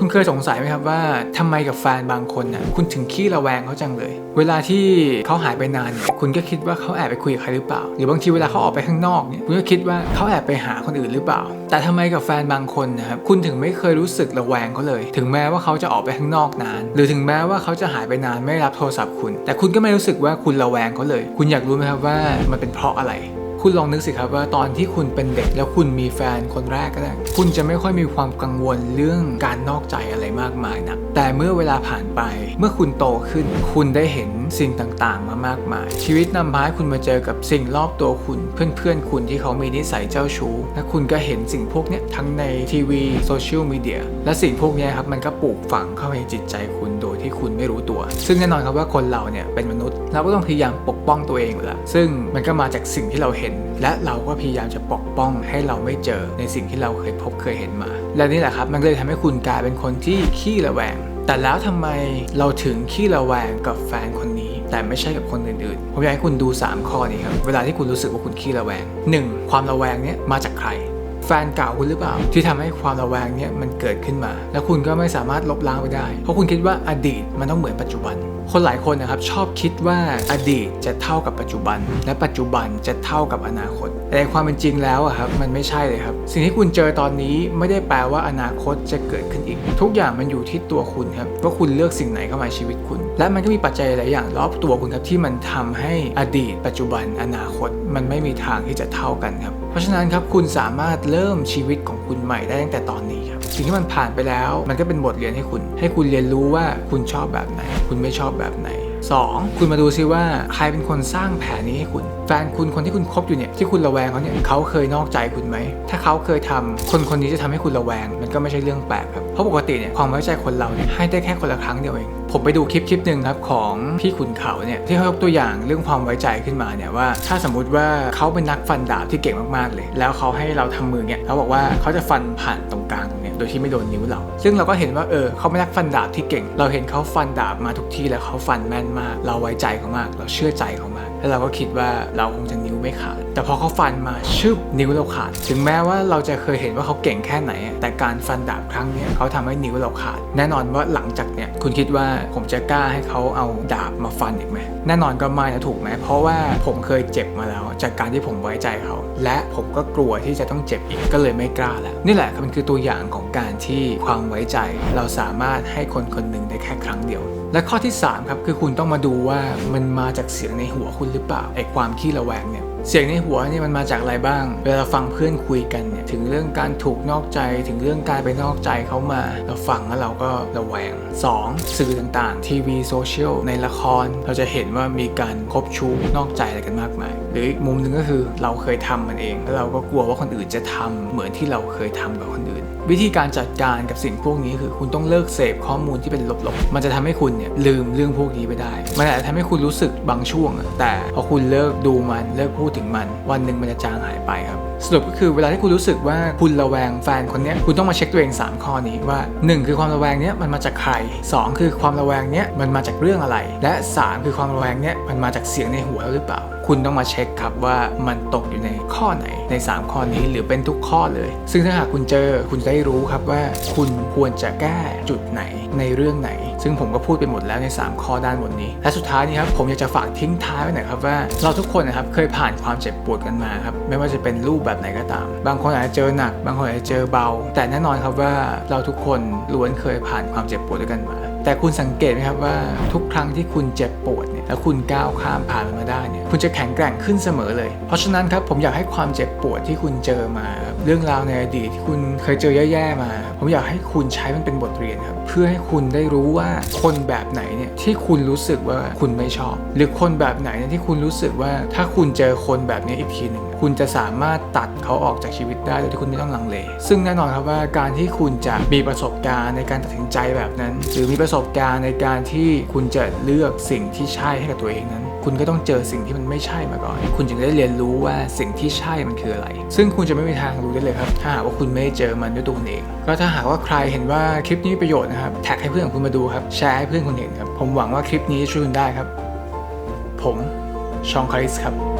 คุณเคยสงสัยไหมครับว่าทำไมกับแฟนบางคนน่ะคุณถึงขี้ระแวงเขาจังเลย เวลาที่เขาหายไปนานเนี่ยคุณก็คิดว่าเขาแอบไปคุยกับใครหรือเปล่า หรือบางทีเวลาเขาออกไปข้างนอกเนี่ยคุณก็คิดว่าเขาแอบไปหาคนอื่นหรือเปล่า แต่ทำไมกับแฟนบางคนนะครับคุณถึงไม่เคยรู้สึกระแวงเขาเลย ถึงแม้ว่าเขาจะออกไปข้างนอกนาน หรือถึงแม้ว่าเขาจะหายไปนานไม่รับโทรศัพท์คุณ แต่คุณก็ไม่รู้สึกว่าคุณระแวงเขาเลย คุณอยากรู้ไหมครับว่ามันเป็นเพราะอะไร คุณลองนึกสิครับว่าตอนที่คุณเป็นเด็กแล้วคุณมีแฟนคนแรกก็ได้ คุณจะไม่ค่อยมีความกังวลเรื่องการนอกใจอะไรมากมายนะแต่เมื่อเวลาผ่านไป เมื่อคุณโตขึ้น คุณได้เห็นสิ่งต่างๆ มามากมาย ชีวิตนำพาให้คุณมาเจอกับสิ่งรอบตัวคุณ เพื่อนๆ คุณที่เขามีนิสัยเจ้าชู้และคุณก็เห็นสิ่งพวกนี้ทั้งในทีวีโซเชียลมีเดียและสิ่งพวกนี้ครับมันก็ปลูกฝังเข้าไปในจิตใจคุณโดยที่คุณไม่รู้ตัว ซึ่งแน่นอนครับว่าคนเราเนี่ยเป็นมนุษย์เราก็ต้องพยายามปกป้องตัวเองอยู่แล้วซึ่งมันก็มาจากสิ่งที่เราเห็น และเราก็พยายามจะปกป้องให้เราไม่เจอในสิ่งที่เราเคยพบเคยเห็นมา และนี่แหละครับมันเลยทำให้คุณกลายเป็นคนที่ขี้ระแวง แต่แล้วทำไมเราถึงขี้ระแวงกับแฟนคนนี้ แต่ไม่ใช่กับคนอื่นๆ ผมอยากให้คุณดู 3 ข้อนี้ครับ เวลาที่คุณรู้สึกว่าคุณขี้ระแวง 1. ความระแวงเนี้ยมาจากใคร แฟนเก่าคุณหรือเปล่า ที่ทำให้ความระแวงเนี้ยมันเกิดขึ้นมา แล้วคุณก็ไม่สามารถลบล้างไปได้ เพราะคุณคิดว่าอดีตมันต้องเหมือนปัจจุบัน คนหลายคนนะครับชอบคิดว่าอดีตจะเท่ากับปัจจุบัน และปัจจุบันจะเท่ากับอนาคต แต่ในความเป็นจริงแล้วอะครับมันไม่ใช่เลยครับ สิ่งที่คุณเจอตอนนี้ไม่ได้แปลว่าอนาคตจะเกิดขึ้นอีก ทุกอย่างมันอยู่ที่ตัวคุณครับว่าคุณเลือกสิ่งไหนเข้ามาในชีวิตคุณ และมันก็มีปัจจัยหลายอย่างรอบตัวคุณครับที่มันทำให้อดีต ปัจจุบันอนาคตมันไม่มีทางที่จะเท่ากันครับ ราะฉะนั้นครับคุณสามารถเริ่มชีวิตของคุณใหม่ได้ตั้งแต่ตอนนี้ครับสิ่งที่มันผ่านไปแล้ว มันก็เป็นบทเรียนให้คุณ ให้คุณเรียนรู้ว่าคุณชอบแบบไหน คุณไม่ชอบแบบไหน 2. คุณมาดูซิว่าใครเป็นคนสร้างแผนนี้ให้คุณ แฟนคุณคนที่คุณคบอยู่เนี่ยที่คุณระแวงเขาเนี่ยเขาเคยนอกใจคุณไหม ถ้าเขาเคยทำคนคนนี้จะทำให้คุณระแวง มันก็ไม่ใช่เรื่องแปลกครับ เพราะปกติเนี่ยความไว้ใจคนเราเนี่ยให้ได้แค่คนละครั้งเดียวเอง ผมไปดูคลิปคลิปหนึ่งครับของพี่ขุนเขาเนี่ยที่เขายกตัวอย่างเรื่องความไว้ใจขึ้นมาเนี่ยว่า ถ้าสมมุติว่าเขาเป็นนักฟันดาบที่เก่งมากๆเลย แล้วเขาให้เราทำมือเนี่ยเขาบอกว่าเขาจะฟันผ่านตรงกลางตรงเนี้ยโดยที่ไม่โดนนิ้วเรา ซึ่งเราก็เห็นว่าเออเขาเป็นนักฟันดาบที่เก่ง เราเห็นเขาฟันดาบมาทุกที่แล้วเขาฟันแม่นมาก เราไว้ใจเขามาก เราเชื่อใจเขามากแล้วเราก็คิดว่าเราคงจะนิ้วไม่ขาด แต่พอเขาฟันมาชึบนิ้วเราขาด ถึงแม้ว่าเราจะเคยเห็นว่าเขาเก่งแค่ไหน แต่การฟันดาบครั้งนี้เขาทำให้นิ้วเราขาด แน่นอนว่าหลังจากเนี้ยคุณคิดว่าผมจะกล้าให้เขาเอาดาบมาฟันอีกไหมแน่นอนก็ไม่นะถูกไหมเพราะว่าผมเคยเจ็บมาแล้ว จากการที่ผมไว้ใจเขา และผมก็กลัวที่จะต้องเจ็บอีกก็เลยไม่กล้าแล้ว นี่แหละมันคือตัวอย่างของการที่ความไว้ใจ เราสามารถให้คนคนหนึ่งได้แค่ครั้งเดียวและข้อที่3ครับคือคุณต้องมาดูว่ามันมาจากเสียงในหัวคุณหรือเปล่าไอ้ความขี้ระแวงเนี่ยเสียงในหัวเนี่ยมันมาจากอะไรบ้าง เวลาฟังเพื่อนคุยกันเนี่ยถึงเรื่องการถูกนอกใจถึงเรื่องการไปนอกใจเขามา เราฟังแล้วเราก็ระแวง 2. สื่อต่างๆ ทีวีโซเชียลในละคร เราจะเห็นว่ามีการคบชู้นอกใจอะไรกันมากมาย รืออีกมุมหนึ่งก็คือเราเคยทำมันเอง แล้วเราก็กลัวว่าคนอื่นจะทำเหมือนที่เราเคยทำกับคนอื่น วิธีการจัดการกับสิ่งพวกนี้คือคุณต้องเลิกเสพข้อมูลที่เป็นลบๆ มันจะทำให้คุณเนี่ยลืมเรื่องพวกนี้ไปได้ มันอาจจะทำให้คุณรู้สึกบางช่วง แต่พอคุณเลิกดูมันเลิกพูดถึงมัน วันหนึ่งมันจะจางหายไปครับสรุปก็คือเวลาที่คุณรู้สึกว่าคุณระแวงแฟนคนนี้คุณต้องมาเช็คตัวเอง 3 ข้อนี้ว่า 1 คือความระแวงเนี้ยมันมาจากใคร 2 คือความระแวงเนี้ยมันมาจากเรื่องอะไร และ 3 คือความระแวงเนี้ยมันมาจากเสียงในหัวหรือเปล่า คุณต้องมาเช็คครับว่ามันตกอยู่ในข้อไหนใน 3 ข้อนี้หรือเป็นทุกข้อเลย ซึ่งถ้าหากคุณเจอคุณจะได้รู้ครับว่า คุณควรจะแก้จุดไหนในเรื่องไหน ซึ่งผมก็พูดไปหมดแล้วใน 3 ข้อด้านบนนี้ และสุดท้ายนี้ครับผมอยากจะฝากทิ้งท้ายไว้หน่อยครับว่าเราทุกคนนะครับเคยผ่านความเจ็บปวดกันมาครับไม่ว่าจะเป็นรูปแบบไหนก็ตาม บางคนอาจจะเจอหนัก บางคนอาจจะเจอเบา แต่แน่นอนครับว่าเราทุกคนล้วนเคยผ่านความเจ็บปวดด้วยกันมา แต่คุณสังเกตไหมครับว่าทุกครั้งที่คุณเจ็บปวดเนี่ยแล้วคุณก้าวข้ามผ่านมันมาได้เนี่ยคุณจะแข็งแกร่งขึ้นเสมอเลย เพราะฉะนั้นครับผมอยากให้ความเจ็บปวดที่คุณเจอมา เรื่องราวในอดีตที่คุณเคยเจอแย่ๆมา ผมอยากให้คุณใช้มันเป็นบทเรียนครับเพื่อให้คุณได้รู้ว่าคนแบบไหนเนี่ยที่คุณรู้สึกว่าคุณไม่ชอบ หรือคนแบบไหนเนี่ยที่คุณรู้สึกว่าถ้าคุณเจอคนแบบนี้อีกทีหนึ่ง คุณจะสามารถตัดเขาออกจากชีวิตได้โดยที่คุณไม่ต้องลังเล ซึ่งแน่นอนครับว่าการที่คุณจะมีประสบการณ์ในการตัดสินใจแบบนั้น หรือมีประสบการณ์ในการที่คุณจะเลือกสิ่งที่ใช่ให้กับตัวเองนั้น คุณก็ต้องเจอสิ่งที่มันไม่ใช่มาก่อน คุณจึงได้เรียนรู้ว่าสิ่งที่ใช่มันคืออะไร ซึ่งคุณจะไม่มีทางรู้ได้เลยครับ ถ้าหากว่าคุณไม่ได้เจอมันด้วยตัวคุณเอง ก็ถ้าหากว่าใครเห็นว่าคลิปนี้มีประโยชน์นะครับ แท็กให้เพื่อนของคุณมาดูครับ แชร์ให้เพื่อนคุณเห็นครับ ผมหวังว่าคลิปนี้จะช่วยคุณได้ครับ ผมชองคาริสครับ